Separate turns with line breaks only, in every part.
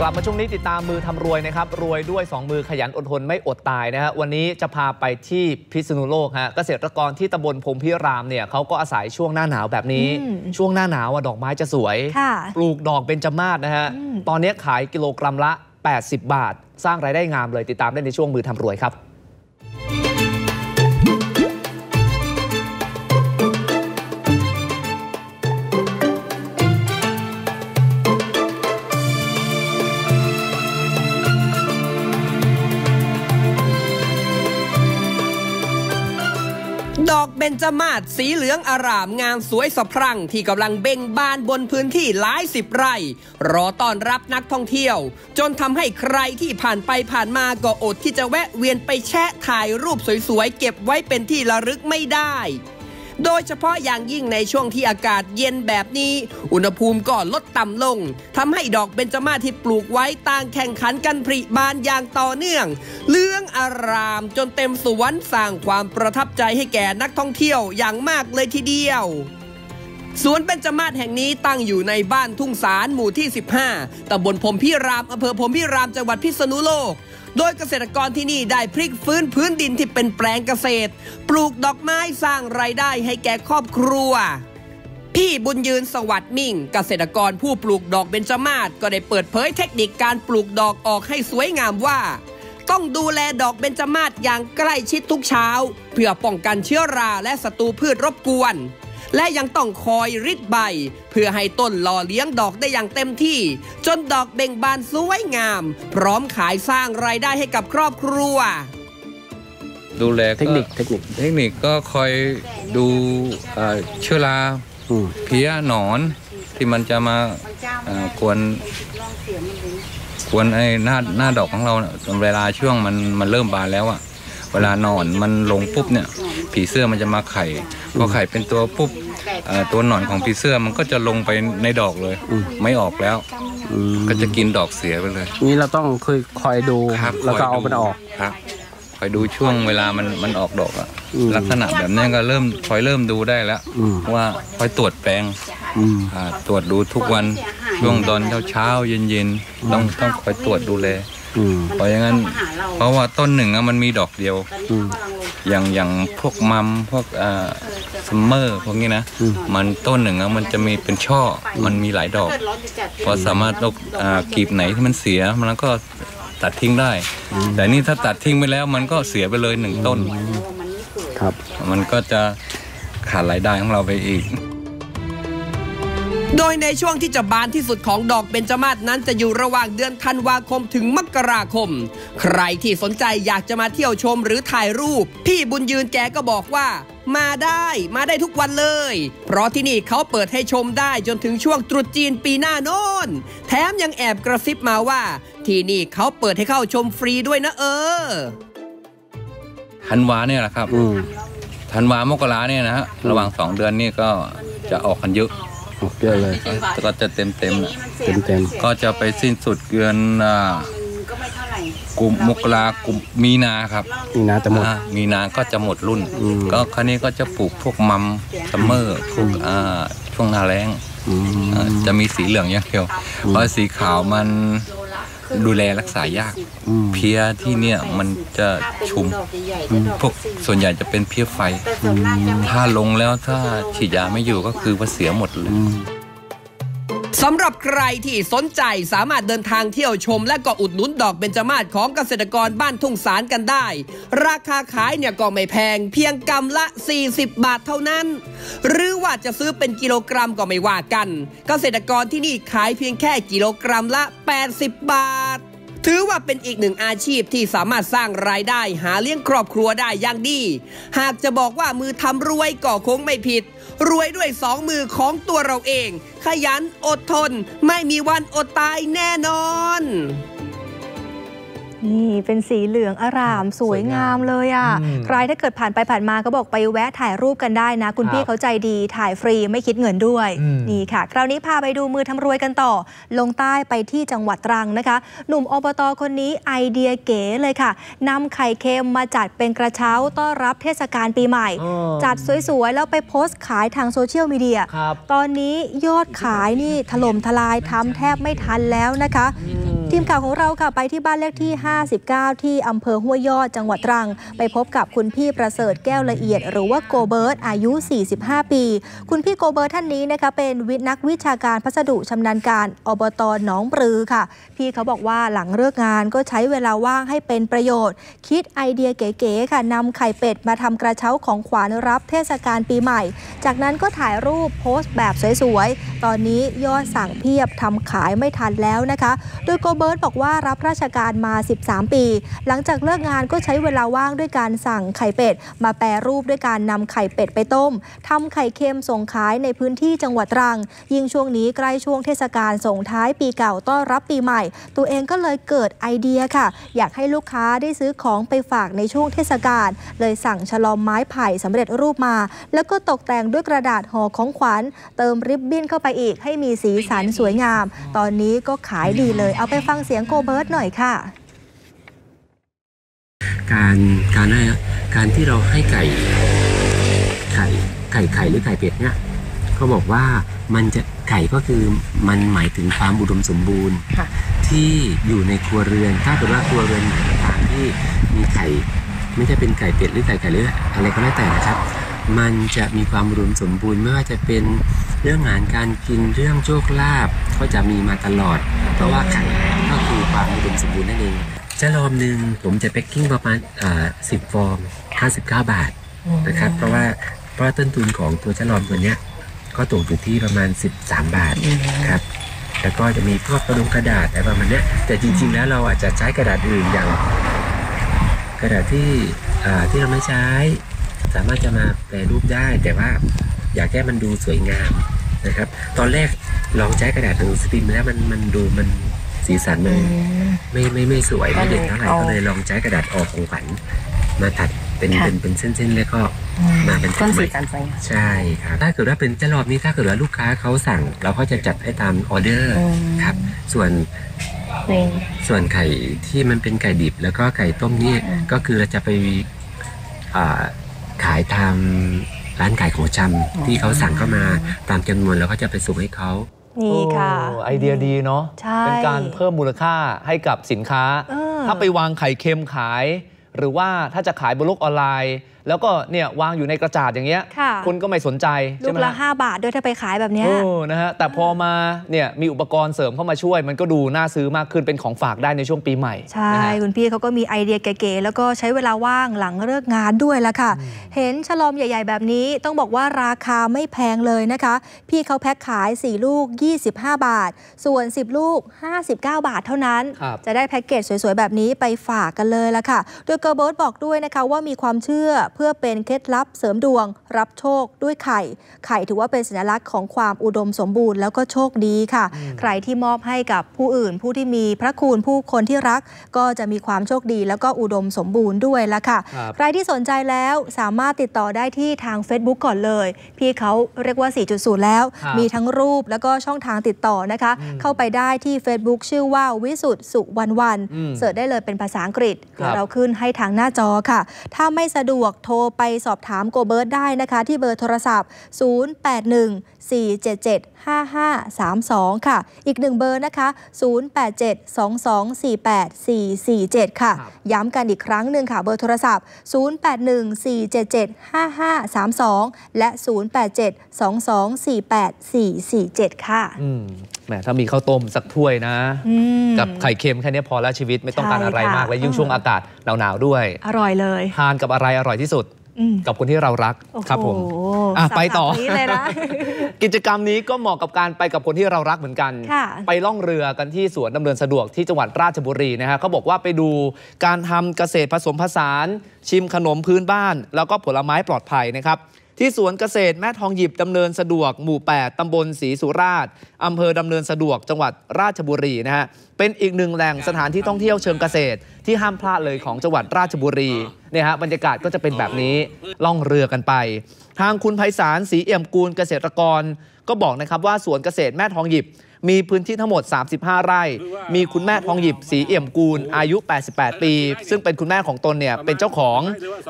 กลับมาช่วงนี้ติดตามมือทำรวยนะครับ รวยด้วย 2 มือขยันอดทนไม่อดตายนะฮะวันนี้จะพาไปที่พิษณุโลกฮะเกษตรกรที่ตำบลพรหมพิรามเนี่ยเขาก็อาศัยช่วงหน้าหนาวแบบนี้
อืม
ช่วงหน้าหนาวอะดอกไม้จะสวย
ค่ะ
ปลูกดอกเบญจมาศนะฮะ
อืม
ตอนนี้ขายกิโลกรัมละ 80 บาท สร้างรายได้งามเลยติดตามได้ในช่วงมือทำรวยครับ
บญจมาศสีเหลืองอารามงามสวยสะพรั่งที่กำลังเบ่งบานบนพื้นที่หลายสิบไร่ รอต้อนรับนักท่องเที่ยว จนทำให้ใครที่ผ่านไปผ่านมาก็อดที่จะแวะเวียนไปแชะถ่ายรูปสวยๆ เก็บไว้เป็นที่ระลึกไม่ได้ โดยเฉพาะอย่างยิ่งในช่วงที่อากาศเย็นแบบนี้ อุณหภูมิก็ลดต่ำลงทำให้ดอกเบญจมาศที่ปลูกไว้ต่างแข่งขันกันผลิบานอย่างต่อเนื่องเลืองอารามจนเต็มสวนสร้างความประทับใจให้แก่นักท่องเที่ยวอย่างมากเลยทีเดียวสวนเบญจมาศแห่งนี้ตั้งอยู่ในบ้านทุ่งสารหมู่ที่ 15 ตำบลพรมพิราม อำเภอพรมพิราม จังหวัดพิษณุโลก โดยเกษตรกรที่นี่ได้พลิกฟื้นพื้นดินที่เป็นแปลงเกษตร ปลูกดอกไม้สร้างไรายได้ให้แก่ครอบครัว พี่บุญยืนสวัสดิ์มิ่ง เกษตรกรผู้ปลูกดอกเบญจมาศก็ได้เปิดเผยเทคนิคการปลูกดอกออกให้สวยงามว่า ต้องดูแลดอกเบญจมาศอย่างใกล้ชิดทุกเช้า เพื่อป้องกันเชื้อราและศัตรูพืชรบกวน และยังต้องคอยริดใบ เพื่อให้ต้นหล่อเลี้ยงดอกได้อย่างเต็มที่ จนดอกเบ่งบานสวยงาม พร้อมขายสร้างรายได้ให้กับครอบครัว
ดูแลก็
เทคนิคเทคนิค
เทคนิคก็คอยดูเอ่อเชื้อรา
อืม
เพี้ยหนอน ที่มันจะมาเอ่อกวนกวนไอ้หน้าหน้าดอกของเราเนี่ยเวลาช่วงมันมันเริ่มบานแล้วอะเวลาหนอนมันลงปุ๊บเนี่ย ผีเสื้อมันจะมาไข่พอไข่เป็นตัวปุ๊บเอ่อตัวหนอนของผีเสื้อมันก็จะลงไปในดอกเลย ไม่ออกแล้ว
อืม
ก็จะกินดอกเสียไปเลย
นี่เราต้องคอยคอยดู
ครับ
แล้วก็
คย
เอา
ดู
มันออก
ครับคอยดูช่วงเวลามันมันออกดอกอะ
อืม
ลักษณะแบบนี้ก็เริ่มคอยเริ่มดูได้แล้ว
อืม
ว่าคอยตรวจแปลง
อืม
อ่าตรวจดูทุกวันช่วงตอนเช้าเช้าๆเย็นๆต้องต้องคอยตรวจดูแล
อืม
เพราะอย่างนั้น เพราะว่าต้นหนึ่งอะมันมีดอกเดียว
อืม
อย่างอย่างพวกมัมพวกอ่าซัมเมอร์พวกนี้นะ
อืม
มันต้นหนึ่งอะมันจะมีเป็นช่อมันมีหลายดอก พอสามารถตกอ่ากลีบไหนที่มันเสียมันก็ตัดทิ้งได้ แต่นี่ถ้าตัดทิ้งไปแล้วมันก็เสียไปเลยหนึ่งต้น
ครับ
มันก็จะขาดรายได้ของเราไปอีก
โดยในช่วงที่จะบานที่สุดของดอกเบญจมาศนั้นจะอยู่ระหว่างเดือนธันวาคมถึงมกราคม ใครที่สนใจอยากจะมาเที่ยวชมหรือถ่ายรูป พี่บุญยืนแกก็บอกว่า มาได้มาได้ทุกวันเลย เพราะที่นี่เขาเปิดให้ชมได้จนถึงช่วงตรุษจีนปีหน้าโน้น แถมยังแอบกระซิบมาว่า ที่นี่เขาเปิดให้เข้าชมฟรีด้วยนะเออ
ธันวาเนี่ยแหละครับ
อืม
ธันวามกราเนี่ยนะฮะระหว่างสองเดือนนี่ก็จะออกกันเยอะ
ออกเยอะเลย
ก็จะเต็มเต็มๆน่ะ
เต็มเต็ม
ก็จะไปสิ้นสุดเดือนอ่ากุมมกรากุมมีนาครับ
ๆนี่นะจะหมด
อ่ามีนาก็จะหมดรุ่น
อืม
ก็คราวนี้ก็จะปลูกพวกมัมซัมเมอร์พวกอ่าช่วงหนาแรง
อืม
อ่าจะมีสีเหลืองอย่างเดียวเพราะสีขาวมัน ดูแลรักษายาก
อืม
เพี้ยที่เนี่ยมันจะชุมพวกส่วนใหญ่จะเป็นเพี้ยไฟ ถ้าลงแล้วถ้าฉีดยาไม่อยู่ก็คือว่าเสียหมดเลย
อืม
สำหรับใครที่สนใจสามารถเดินทางเที่ยวชม และก็อุดหนุนดอกเบญจมาศของเกษตรกรบ้านทุ่งสารกันได้ ราคาขายเนี่ยก็ไม่แพง เพียงกำละ 40 บาทเท่านั้น หรือว่าจะซื้อเป็นกิโลกรัมก็ไม่ว่ากัน เกษตรกรที่นี่ขายเพียงแค่กิโลกรัมละ 80 บาท ถือว่าเป็นอีกหนึ่งอาชีพที่สามารถสร้างรายได้หาเลี้ยงครอบครัวได้อย่างดี หากจะบอกว่ามือทำรวยก็คงไม่ผิด รวยด้วยสองมือของตัวเราเอง ขยันอดทน ไม่มีวันอดตายแน่นอน
นี่เป็นสีเหลืองอาราม สวยงามเลยอะ
อืม
ใครถ้าเกิดผ่านไปผ่านมาก็บอกไปแวะถ่ายรูปกันได้นะ คุณ
ครับ
พี่เขาใจดีถ่ายฟรีไม่คิดเงินด้วย
อืม
นี่ค่ะ คราวนี้พาไปดูมือทำรวยกันต่อ ลงใต้ไปที่จังหวัดตรังนะคะ หนุ่มอบตคนนี้ไอเดียเก๋เลยค่ะนำไข่เค็มมาจัดเป็นกระเช้าต้อนรับเทศกาลปีใหม่
อ๋อ
จัดสวยๆ แล้วไปโพสต์ขายทางโซเชียลมีเดีย
ครับ
ตอนนี้ยอดขายนี่ถล่มทลายทำแทบไม่ทันแล้วนะคะ
อืม
ทีมข่าวของเราค่ะไปที่บ้านเลขที่59 ที่อำเภอห้วยยอดจังหวัดตรัง ไปพบกับคุณพี่ประเสริฐแก้วละเอียด หรือว่าโกเบิร์ตอายุ 45 ปี คุณพี่โกเบิร์ตท่านนี้นะคะเป็นวินักวิชาการพัสดุชำนาญการอบตหนองปลือค่ะ พี่เขาบอกว่าหลังเลิกงานก็ใช้เวลาว่างให้เป็นประโยชน์ คิดไอเดียเก๋ๆค่ะนำไข่เป็ดมาทำกระเช้าของขวัญรับเทศกาลปีใหม่ จากนั้นก็ถ่ายรูปโพสต์แบบสวยๆ ตอนนี้ยอดสั่งเพียบทำขายไม่ทันแล้วนะคะ โดยโกเบิร์ตบอกว่ารับราชการมา13 ปี หลังจากเลิกงานก็ใช้เวลาว่างด้วยการสั่งไข่เป็ด มาแปรรูปด้วยการนำไข่เป็ดไปต้มทำไข่เค็มส่งขายในพื้นที่จังหวัดตรัง ยิ่งช่วงนี้ใกล้ช่วงเทศกาลส่งท้ายปีเก่าต้อนรับปีใหม่ ตัวเองก็เลยเกิดไอเดียค่ะ อยากให้ลูกค้าได้ซื้อของไปฝากในช่วงเทศกาลเลยสั่งฉลอมไม้ไผ่สำเร็จรูปมา แล้วก็ตกแต่งด้วยกระดาษห่อของขวัญ เติมริบบิ้นเข้าไปอีกให้มีสีสันสวยงาม ตอนนี้ก็ขายดีเลย เอาไปฟังเสียงโกเบิร์ตหน่อยค่ะ
การการให้การที่เราให้ไก่ไข่ไก่ไข่หรือไก่เป็ดเนี่ยเขาบอกว่ามันจะไก่ก็คือมันหมายถึงความอุดมสมบูรณ์ที่อยู่ในครัวเรือน ถ้าเกิดว่าครัวเรือนไหนก็ตามที่มีไข่ไม่ใช่เป็นไก่เป็ดหรือไก่ไก่หรืออะไรก็แล้วแต่นะครับ มันจะมีความอุดมสมบูรณ์ไม่ว่าจะเป็นเรื่องงานการกินเรื่องโชคลาภก็จะมีมาตลอด เพราะว่าไข่ก็คือความอุดมสมบูรณ์นั่นเอง จะรอมหนึ่งผมจะแพ็คกิ้งประมาณอ่าสิบฟอง59บาทนะครับ เพราะว่าเพราะว่าต้นทุนของตัวจะรอมตัวเนี้ย ก็ตกอยู่ที่ประมาณ 13 บาทครับแล้วก็จะมีพวกกระดงกระดาษอะไรประมาณเนี้ยแต่จริง ๆ แล้วเราอาจจะใช้กระดาษอื่นอย่าง กระดาษที่อ่าที่เราไม่ใช้ สามารถจะมาแปรรูปได้ แต่ว่าอยากแค่มันดูสวยงามนะครับ ตอนแรกลองใช้กระดาษหนังสือพิมพ์แล้วมันมันดูมัน สีสันมันไม่ไม่ไม่สวยไม่เด่นเท่าไหร่ก็เลยลองใช้กระดาษออกของขวัญมาตัดเป็น
ค่ะ
เป็นเป็นเส้นๆแล้วก็มาเป็น
เพิ่ม
ให
สี
ม่
สันสวยงาม
ใช่ครับถ้าเกิดว่าเป็นเจ้ารอบนี้ถ้าเกิดว่าลูกค้าเขาสั่ง เราก็จะจัดให้ตามออเดอร์
อืม
ครับ ส่วน
นี่
ส่วนไข่ที่มันเป็นไก่ดิบแล้วก็ไก่ต้มนี่
อืม
ก็คือเราจะไปอ่าขายตามร้านขายของชำที่เขาสั่งเข้ามาตามจำนวนแล้วก็จะไปส่งให้เขา
นี่ค่ะ
โอ้ไอเดียดีเนาะ
ใช่
เป็นการเพิ่มมูลค่าให้กับสินค้า
เออ
ถ้าไปวางไข่เค็มขาย หรือว่าถ้าจะขายบนโลกออนไลน์ แล้วก็เนี่ยวางอยู่ในกระจาดอย่างเงี้ย
ค่ะ
คุณก็ไม่สนใจ
ลู
ใช่
ก
ไหม
ละ
ฮะ
5บาทด้วยถ้าไปขายแบบเนี้ย
โอ้นะฮะแต่พอมาเนี่ยมีอุปกรณ์เสริมเข้ามาช่วย มันก็ดูน่าซื้อมากขึ้นเป็นของฝากได้ในช่วงปีใหม่
ใช่
นะฮะ
คุณพี่เขาก็มีไอเดียเก๋ๆ แล้วก็ใช้เวลาว่างหลังเลิกงานด้วยละค่ะ เห็นฉลอมใหญ่ ๆ แบบนี้ต้องบอกว่าราคาไม่แพงเลยนะคะ พี่เขาแพ็คขาย 4 ลูก 25 บาท ส่วน 10 ลูก 59 บาทเท่านั้น
ครับ
จะได้แพ็กเกจสวย ๆ แบบนี้ไปฝากกันเลยละค่ะ โดยเกอร์เบิร์ตบอกด้วยนะคะว่ามีความเชื่อเพื่อเป็นเคล็ดลับเสริมดวง รับโชคด้วยไข่ ไข่ถือว่าเป็นสัญลักษณ์ของความอุดมสมบูรณ์แล้วก็โชคดีค่ะ ใครที่มอบให้กับผู้อื่น ผู้ที่มีพระคุณผู้คนที่รัก ก็จะมีความโชคดี แล้วก็อุดมสมบูรณ์ด้วยละค่ะ
ครับ
ใครที่สนใจแล้วสามารถติดต่อได้ที่ทาง Facebook ก่อนเลย พี่เขาเรียกว่า 4.0 แล้ว
ครับ
มีทั้งรูปแล้วก็ช่องทางติดต่อนะคะ เข้าไปได้ที่ Facebook ชื่อว่าวิสุทธ์สุวรรณวัน
อืม
เสิร์ชได้เลยเป็นภาษาอังกฤษ
ครับ
เดี๋ยวเราขึ้นให้ทางหน้าจอค่ะ ถ้าไม่สะดวกโทรไปสอบถามโกเบิร์ตได้นะคะ ที่เบอร์โทรศัพท์ 081 477 5532 ค่ะ อีกหนึ่งเบอร์นะคะ 087 2248 447 ค่ะ
ครับ
ย้ำกันอีกครั้งหนึ่งค่ะ เบอร์โทรศัพท์ 081 477 5532 และ 087 2248 447 ค่ะ
อืม แหมถ้ามีข้าวต้มสักถ้วยนะ
อืม
กับไข่เค็มแค่นี้พอแล้วชีวิตไม่ต้องการ
ใช่
อะไร
ค่ะ
มาก และยิ่ง
อืม
ช่วงอากาศหนาวๆด้วย
อร่อยเลย
ทานกับอะไรอร่อยที่สุด
อืม
กับคนที่เรารัก
โอ้โห
ครับผมอะ
สับ
ไปต่อ
สับนี้เลยนะ
กิจกรรมนี้ก็เหมาะกับการไปกับคนที่เรารักเหมือนกัน
ค่ะ
ไปล่องเรือกันที่สวนดำเนินสะดวกที่จังหวัดราชบุรีนะฮะเขาบอกว่าไปดูการทำเกษตรผสมผสาน ชิมขนมพื้นบ้าน แล้วก็ผลไม้ปลอดภัยนะครับ ที่สวนเกษตรแม่ทองหยิบดำเนินสะดวกหมู่ 8ตำบลศรีสุราษฎร์อำเภอดำเนินสะดวกจังหวัดราชบุรีนะฮะเป็นอีกหนึ่งแหล่งสถานที่ท่องเที่ยวเชิงเกษตร ที่ห้ามพลาดเลยของจังหวัดราชบุรีเนี่ยฮะบรรยากาศก็จะเป็นแบบนี้ล่องเรือกันไป ทางคุณไพศาลศรีเอี่ยมกูลเกษตรกร ก็บอกนะครับว่าสวนเกษตรแม่ทองหยิบ มีพื้นที่ทั้งหมด 35 ไร่ มีคุณแม่ทองหยิบสีเอี่ยมกูล อายุ 88 ปี ซึ่งเป็นคุณแม่ของตนเนี่ยเป็นเจ้าของ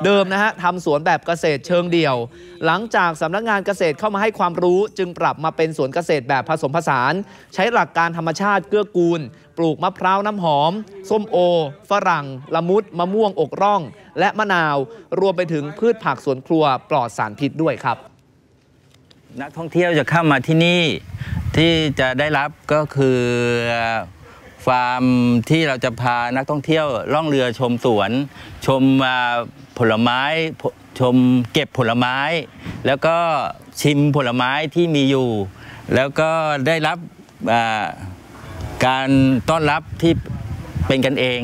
เดิมนะฮะทำสวนแบบเกษตรเชิงเดี่ยว หลังจากสำนักงานเกษตรเข้ามาให้ความรู้ จึงปรับมาเป็นสวนเกษตรแบบผสมผสาน ใช้หลักการธรรมชาติเกื้อกูล ปลูกมะพร้าวน้ำหอม ส้มโอ ฝรั่ง ละมุด มะม่วงอกร่อง และมะนาว รวมไปถึงพืชผักสวนครัวปลอดสารพิษด้วยครับ
นักท่องเที่ยวจะเข้ามาที่นี่ ที่จะได้รับก็คือฟาร์มที่เราจะพานักท่องเที่ยวล่องเรือชมสวน ชมผลไม้ชมเก็บผลไม้ แล้วก็ชิมผลไม้ที่มีอยู่ แล้วก็ได้รับการต้อนรับที่เป็นกันเอง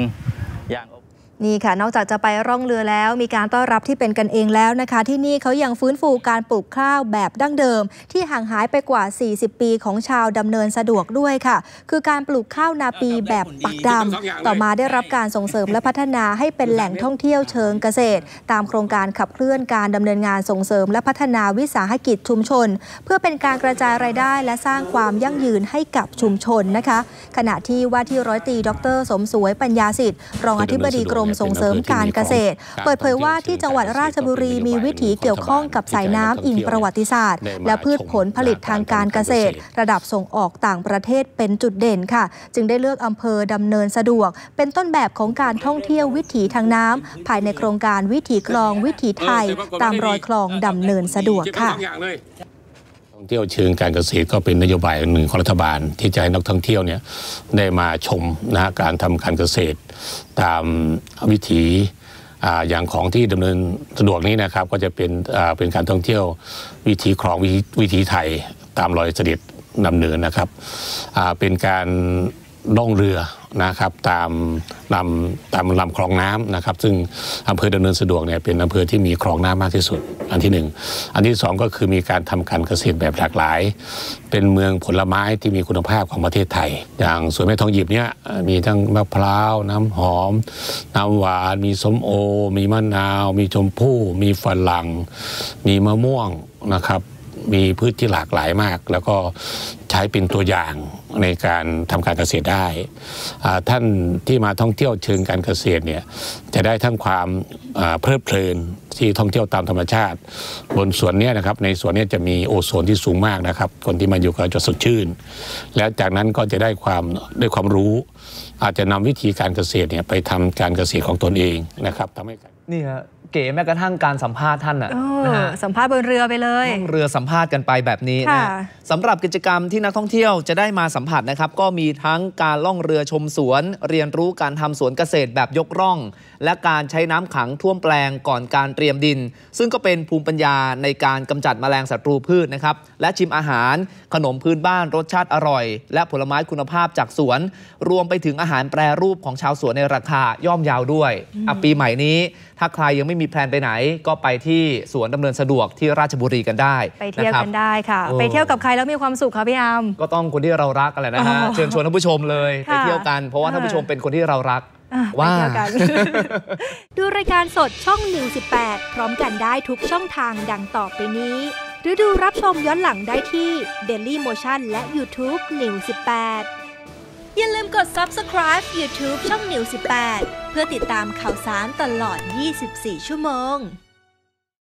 นี่ค่ะ นอกจากจะไปร่องเรือแล้ว มีการต้อนรับที่เป็นกันเองแล้วนะคะ ที่นี่เขายังฟื้นฟูการปลูกข้าวแบบดั้งเดิม ที่ห่างหายไปกว่า 40 ปีของชาวดำเนินสะดวกด้วยค่ะ คือการปลูกข้าวนาปีแบบปักดำต่อมาได้รับการส่งเสริมและพัฒนาให้เป็นแหล่งท่องเที่ยวเชิงเกษตร ตามโครงการขับเคลื่อนการดำเนินงานส่งเสริม และพัฒนาวิสาหกิจชุมชน เพื่อเป็นการกระจายรายได้ และสร้างความยั่งยืนให้กับชุมชนนะคะ ขณะที่ว่าที่ร้อยตีดร สมสวยปัญญาสิทธิ์รองอธิบดีกรมส่งเสริมการเกษตร เปิดเผยว่าที่จังหวัดราชบุรีมีวิถีเกี่ยวข้องกับสายน้ำอิงประวัติศาสตร์ และพืชผลผลิตทางการเกษตร ระดับส่งออกต่างประเทศเป็นจุดเด่นค่ะ จึงได้เลือกอำเภอดำเนินสะดวก เป็นต้นแบบของการท่องเที่ยววิถีทางน้ำภายในโครงการวิถีคลองวิถีไทย ตามรอยคลองดำเนินสะดวกค่ะ
ท่องเที่ยวเชิงการเกษตรก็เป็นนโยบายหนึ่งของรัฐบาล ที่จะให้นักท่องเที่ยวเนี่ยได้มาชมนะฮะการทำการเกษตร ตามวิถีอย่างของที่ดำเนินสะดวกนี้นะครับก็จะเป็นเป็นการท่องเที่ยววิถีคลองวิถีวิถีไทยตามรอยเสด็จดำเนินนะครับเป็นการล่องเรือ นะครับตามลำตามลำคลองน้ำนะครับ ซึ่งอำเภอดำเนินสะดวกเนี่ยเป็นอำเภอที่มีคลองน้ำมากที่สุด อันที่หนึ่งอันที่สองก็คือมีการทำการเกษตรแบบหลากหลาย เป็นเมืองผลไม้ที่มีคุณภาพของประเทศไทย อย่างสวนแม่ทองหยิบเนี่ยมีทั้งมะพร้าวน้ำหอม น้ำหวานมีส้มโอ มีมะนาว มีชมพู่ มีฝรั่ง มีมะม่วงนะครับ มีพืชที่หลากหลายมาก แล้วก็ใช้เป็นตัวอย่างในการทำการเกษตรได้ ท่านที่มาท่องเที่ยวเชิงการเกษตรเนี่ยจะได้ทั้งความเพลิดเพลินที่ท่องเที่ยวตามธรรมชาติ บนสวนเนี้นะครับในสวนเนี้จะมีโอโซนที่สูงมากนะครับ คนที่มาอยู่ก็จะสดชื่น แล้วจากนั้นก็จะได้ความได้ความรู้ อาจจะนำวิธีการเกษตรเนี่ยไปทำการเกษตรของตนเองนะครับทำให้
นี่ฮะ เก๋แม้กระทั่งการสัมภาษณ์ท่านน่ะ
เอ
นะ
อ
ฮะ
สัมภาษณ์บนเรือไปเลย
ล่องเรือสัมภาษณ์กันไปแบบนี้นะ
ค่ะ
ฮะสำหรับกิจกรรมที่นักท่องเที่ยวจะได้มาสัมผัสนะครับ ก็มีทั้งการล่องเรือชมสวน เรียนรู้การทำสวนเกษตรแบบยกร่อง และการใช้น้ำขังท่วมแปลงก่อนการเตรียมดิน ซึ่งก็เป็นภูมิปัญญาในการกำจัดแมลงศัตรูพืชนะครับและชิมอาหาร ขนมพื้นบ้านรสชาติอร่อย และผลไม้คุณภาพจากสวน รวมไปถึงอาหารแปรรูปของชาวสวนในราคาย่อมเยาวด้วยอะปีใหม่นี้ ถ้าใครยังไม่มีแพลนไปไหน ก็ไปที่สวนดำเนินสะดวกที่ราชบุรีกันได้
ไปเที่ยวะ
ครับ
กันได้ค่ะ
โอ้
ไปเที่ยวกับใครแล้วมีความสุขคะพี่อาม
ก็ต้องคนที่เรารักกันแหละนะฮะ
อ๋อ
เชิญชวนท่านผู้ชมเลย
ค่ะ
ไปเที่ยวกันเพราะว่าท่านผู้ชมเป็นคนที่เรารัก
อะ
ว่า
ไปเที่ยวกัน
ดูรายการสดช่อง New 18 พร้อมกันได้ทุกช่องทางดังต่อไปนี้ หรือดูรับชมย้อนหลังได้ที่ Daily Motion และ YouTube New 18อย่าลืมกด Subscribe YouTube ช่อง New 18 เพื่อติดตามข่าวสารตลอด 24 ชั่วโมง